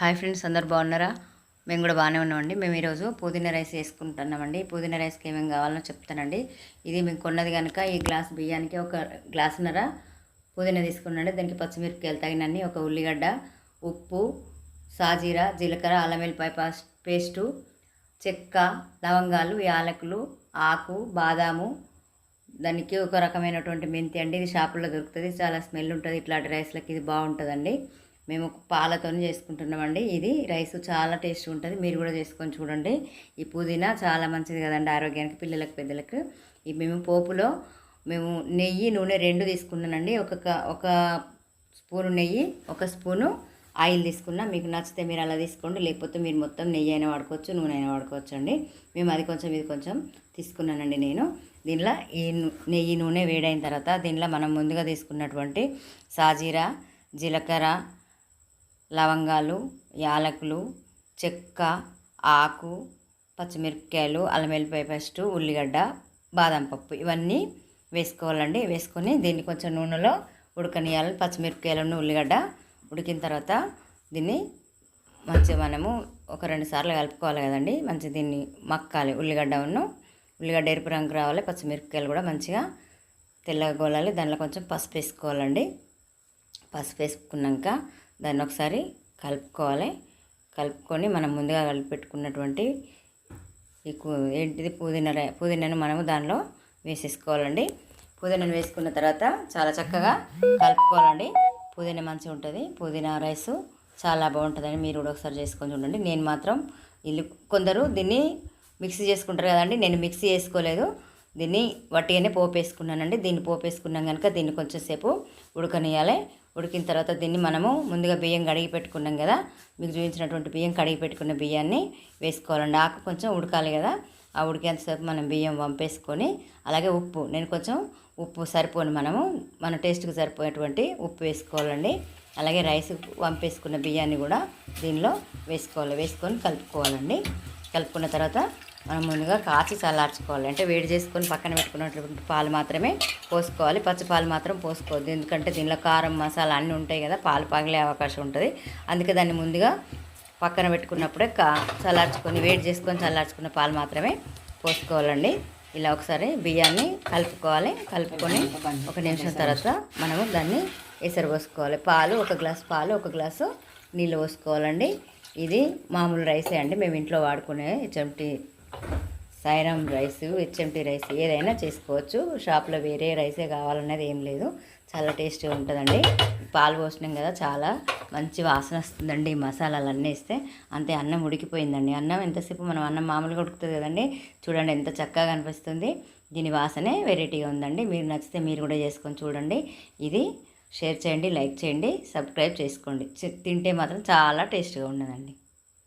Hi friends అందరు బాగున్నారా? మేము కూడా బాగానే ఉన్నామండి. మేము ఈరోజు పుదీనా రైస్ వేసుకుంటున్నామండి. పుదీనా రైస్కి ఏమేమి కావాలో చెప్తానండి. ఇది మేము కొన్నది కనుక ఈ గ్లాస్ బియ్యానికి ఒక గ్లాసున్నర పుదీనా తీసుకున్నాండి దానికి పచ్చిమిరపకాయలు తగినన్ని ఒక ఉల్లిగడ్డ ఉప్పు సాజీరా జీలకర్ర అల్లం వెల్లిపాయ పేస్టు చెక్క లవంగాలు యాలకులు ఆకు బాదాము దానికి ఒక రకమైనటువంటి మెంతి అండి. ఇది షాపుల్లో దొరుకుతుంది. చాలా స్మెల్ ఉంటుంది. ఇట్లాంటి రైస్లకి ఇది బాగుంటుందండి. మేము పాలతో చేసుకుంటున్నామండి. ఇది రైస్ చాలా టేస్ట్ ఉంటుంది. మీరు కూడా చేసుకొని చూడండి. ఈ పుదీనా చాలా మంచిది కదండి ఆరోగ్యానికి పిల్లలకు పెద్దలకు. ఈ మేము పోపులో మేము నెయ్యి నూనె రెండు తీసుకున్నానండి. ఒక ఒక స్పూను నెయ్యి ఒక స్పూను ఆయిల్ తీసుకున్నా. మీకు నచ్చితే మీరు అలా తీసుకోండి. లేకపోతే మీరు మొత్తం నెయ్యి అయినా వాడుకోవచ్చు నూనె అయినా వాడుకోవచ్చు అండి మేము అది కొంచెం ఇది కొంచెం తీసుకున్నానండి నేను. దీనిలో ఈ నెయ్యి నూనె వేడైన తర్వాత దీనిలో మనం ముందుగా తీసుకున్నటువంటి సాజీరా జీలకర్ర లవంగాలు యాలకులు చెక్క ఆకు పచ్చిమిరపకాయలు అల్లం వెల్లిపాయ పేస్ట్ ఉల్లిగడ్డ బాదం పప్పు ఇవన్నీ వేసుకోవాలండి. వేసుకొని దీన్ని కొంచెం నూనెలో ఉడకనియాలి పచ్చిమిరపకాయలను ఉల్లిగడ్డ ఉడికిన తర్వాత దీన్ని మంచిగా మనము ఒక రెండు సార్లు కలుపుకోవాలి కదండి. మంచిగా దీన్ని మక్కాలి ఉల్లిగడ్డ ఉన్ను. ఉల్లిగడ్డ ఎరుపు రంగు రావాలి. పచ్చిమిరపకాయలు కూడా మంచిగా తెల్లగా గోలాలి. దానిలో కొంచెం పసుపు వేసుకోవాలండి. పసుపు వేసుకున్నాక దాన్ని ఒకసారి కలుపుకోవాలి. కలుపుకొని మనం ముందుగా కలిపి పెట్టుకున్నటువంటి ఈ ఏంటిది? పుదీనా పుదీనాను మనము దానిలో వేసేసుకోవాలండి. పుదీనాను వేసుకున్న తర్వాత చాలా చక్కగా కలుపుకోవాలండి. పుదీనా మంచిగా ఉంటుంది. పుదీనా రైస్ చాలా బాగుంటుందని మీరు కూడా ఒకసారి చేసుకొని చూడండి. నేను మాత్రం ఇల్లు కొందరు దీన్ని మిక్సీ చేసుకుంటారు కదండి. నేను మిక్సీ చేసుకోలేదు దీన్ని వట్టిగానే పోపు వేసుకున్నానండి దీన్ని పోపు వేసుకున్నాం కనుక దీన్ని కొంచెం సేపు ఉడకనియాలి ఉడికిన తర్వాత దీన్ని మనము ముందుగా బియ్యం కడిగి పెట్టుకున్నాం కదా. మీకు చూపించినటువంటి బియ్యం కడిగి పెట్టుకున్న బియ్యాన్ని వేసుకోవాలండి. ఆకు కొంచెం ఉడకాలి కదా. ఆ ఉడికేంతసేపు మనం బియ్యం వంపేసుకొని అలాగే ఉప్పు. నేను కొంచెం ఉప్పు సరిపోని మనము మన టేస్ట్కి సరిపోయేటువంటి ఉప్పు వేసుకోవాలండి. అలాగే రైస్ వంపేసుకున్న బియ్యాన్ని కూడా దీనిలో వేసుకోవాలి. వేసుకొని కలుపుకోవాలండి. కలుపుకున్న తర్వాత మనం ముందుగా కాచి చల్లార్చుకోవాలి. అంటే వేడి చేసుకొని పక్కన పెట్టుకున్నటువంటి పాలు మాత్రమే పోసుకోవాలి. పచ్చి పాలు మాత్రం పోసుకోవద్దు. ఎందుకంటే దీనిలో కారం మసాలా అన్నీ ఉంటాయి కదా పాలు పగిలే అవకాశం ఉంటుంది. అందుకే దాన్ని ముందుగా పక్కన పెట్టుకున్నప్పుడే కా చల్లార్చుకొని వేడి చేసుకొని చల్లార్చుకున్న పాలు మాత్రమే పోసుకోవాలండి. ఇలా ఒకసారి బియ్యాన్ని కలుపుకోవాలి. కలుపుకొని ఒక నిమిషం తర్వాత మనము దాన్ని ఎసరు పోసుకోవాలి. పాలు ఒక గ్లాస్ పాలు ఒక గ్లాసు నీళ్ళు పోసుకోవాలండి. ఇది మామూలు రైసే అండి. మేము ఇంట్లో వాడుకునే HMT Sairam rice HMT rice ఏదైనా చేసుకోవచ్చు. షాప్లో వేరే రైసే కావాలనేది ఏం లేదు. చాలా టేస్టీగా ఉంటుందండి. పాలు పోసినాం కదా చాలా. మంచి వాసన వస్తుందండి ఈ మసాలాలు అన్నీ వేస్తే. అంతే అన్నం ఉడికిపోయిందండి. అన్నం ఎంతసేపు మనం అన్నం మామూలుగా ఉడుకుతుంది కదండి. చూడండి ఎంత చక్కగా అనిపిస్తుంది. దీని వాసనే వెరైటీగా ఉందండి. మీరు నచ్చితే మీరు కూడా చేసుకొని చూడండి. ఇది షేర్ చేయండి లైక్ చేయండి సబ్స్క్రైబ్ చేసుకోండి. తింటే మాత్రం చాలా టేస్ట్గా ఉన్నదండి